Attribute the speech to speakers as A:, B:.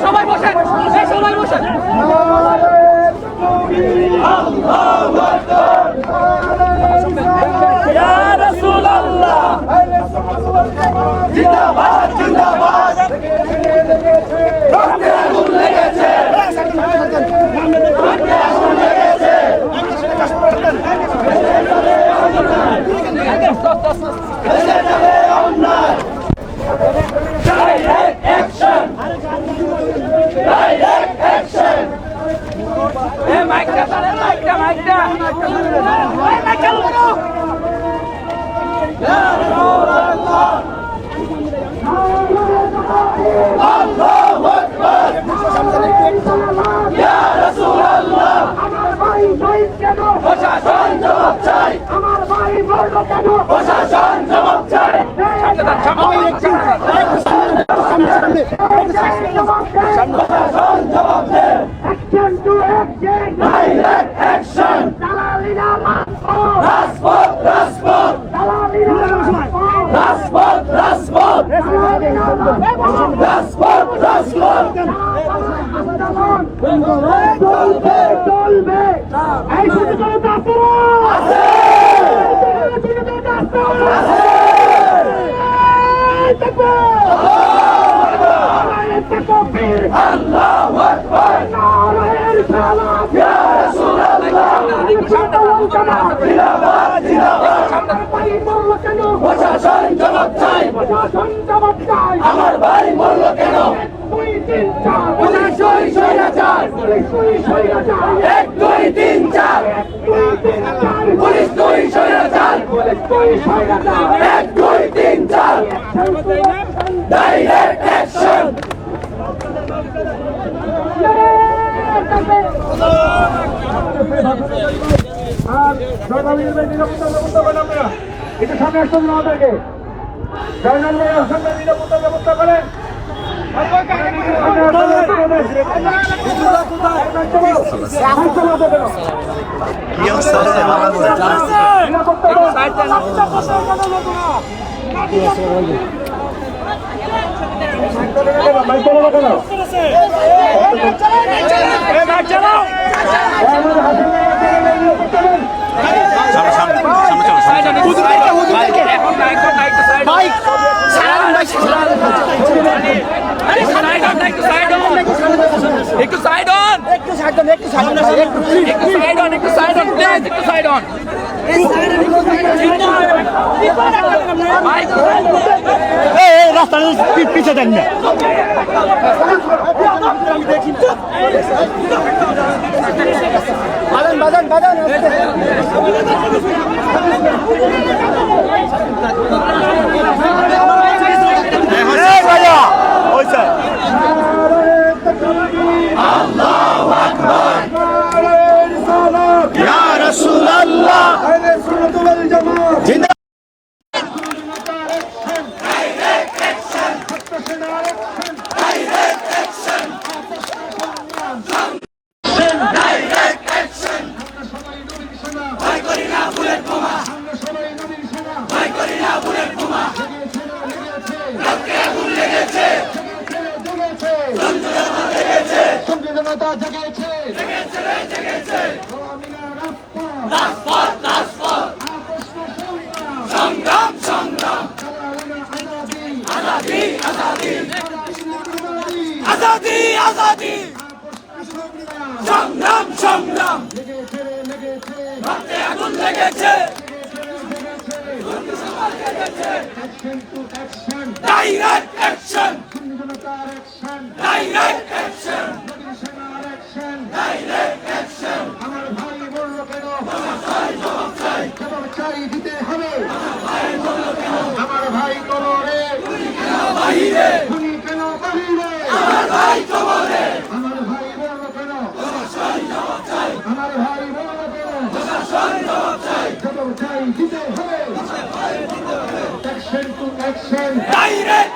A: সবাই বসেন সবাই বসেন এই মাইকটা তাহলে মাইকটা মাইকটা এই মাইক চালু করো
B: আমার ভাই শহীদ কেন
A: প্রশাসন জবাব চাই
B: আমার ভাই মরল কেন
A: প্রশাসন জবাব চাই প্রশাসন জবাব দে
B: action to action
A: direct action
B: দালালিরা
A: রাজপথ রাজপথ
B: দালালিরা
A: রাজপথ রাজপথ রাজপথ রাজপথ
B: চলবে চলবে এই শুধু জনতা আছে জনতা আছে তাকবীর
A: আল্লাহু আকবার
B: নারায়ের সালাম
A: ইয়া রাসূলুল্লাহ জিন্দাবাদ জিন্দাবাদ
B: ভাই মরল কেন
A: প্রশাসন জবাব চাই
B: প্রশাসন জবাব চাই
A: আমার ভাই মরল কেন
B: আর জয়নাল নিরাপত্তা ব্যবস্থা করেন আপনারা একটু সামনে আসতে আমাদেরকে জয়নাল
A: একটু সাইড অন একটু সাইড অন একটু সাইড অন একটু সাইড অন একটু সাইড অন প্লিজ একটু সাইড অন
C: রাস্তা পিছিয়ে দেন না।
B: সংবিধানতা জেগেছে
A: সংগ্রাম সংগ্রাম।
B: আজাদি
A: আজাদি। আজাদি আজাদি। সংগ্রাম সংগ্রাম।
B: লেগেছে লেগেছে।
A: রক্তে আগুন লেগেছে direct action direct action
B: action
A: direct action
B: আমার ভাই বলল কেন জবাব চাই জবাব চাই দিতে হবে আমার ভাই কবরে
A: বাহিরে
B: খুনি কেন বাহিরে
A: আমার ভাই কবরে
B: আমার ভাই বলল কেন আমার ভাই বলল কেন জবাব চাই দিতে হবে অ্যাকশন টু অ্যাকশন
A: ডাইরেক্ট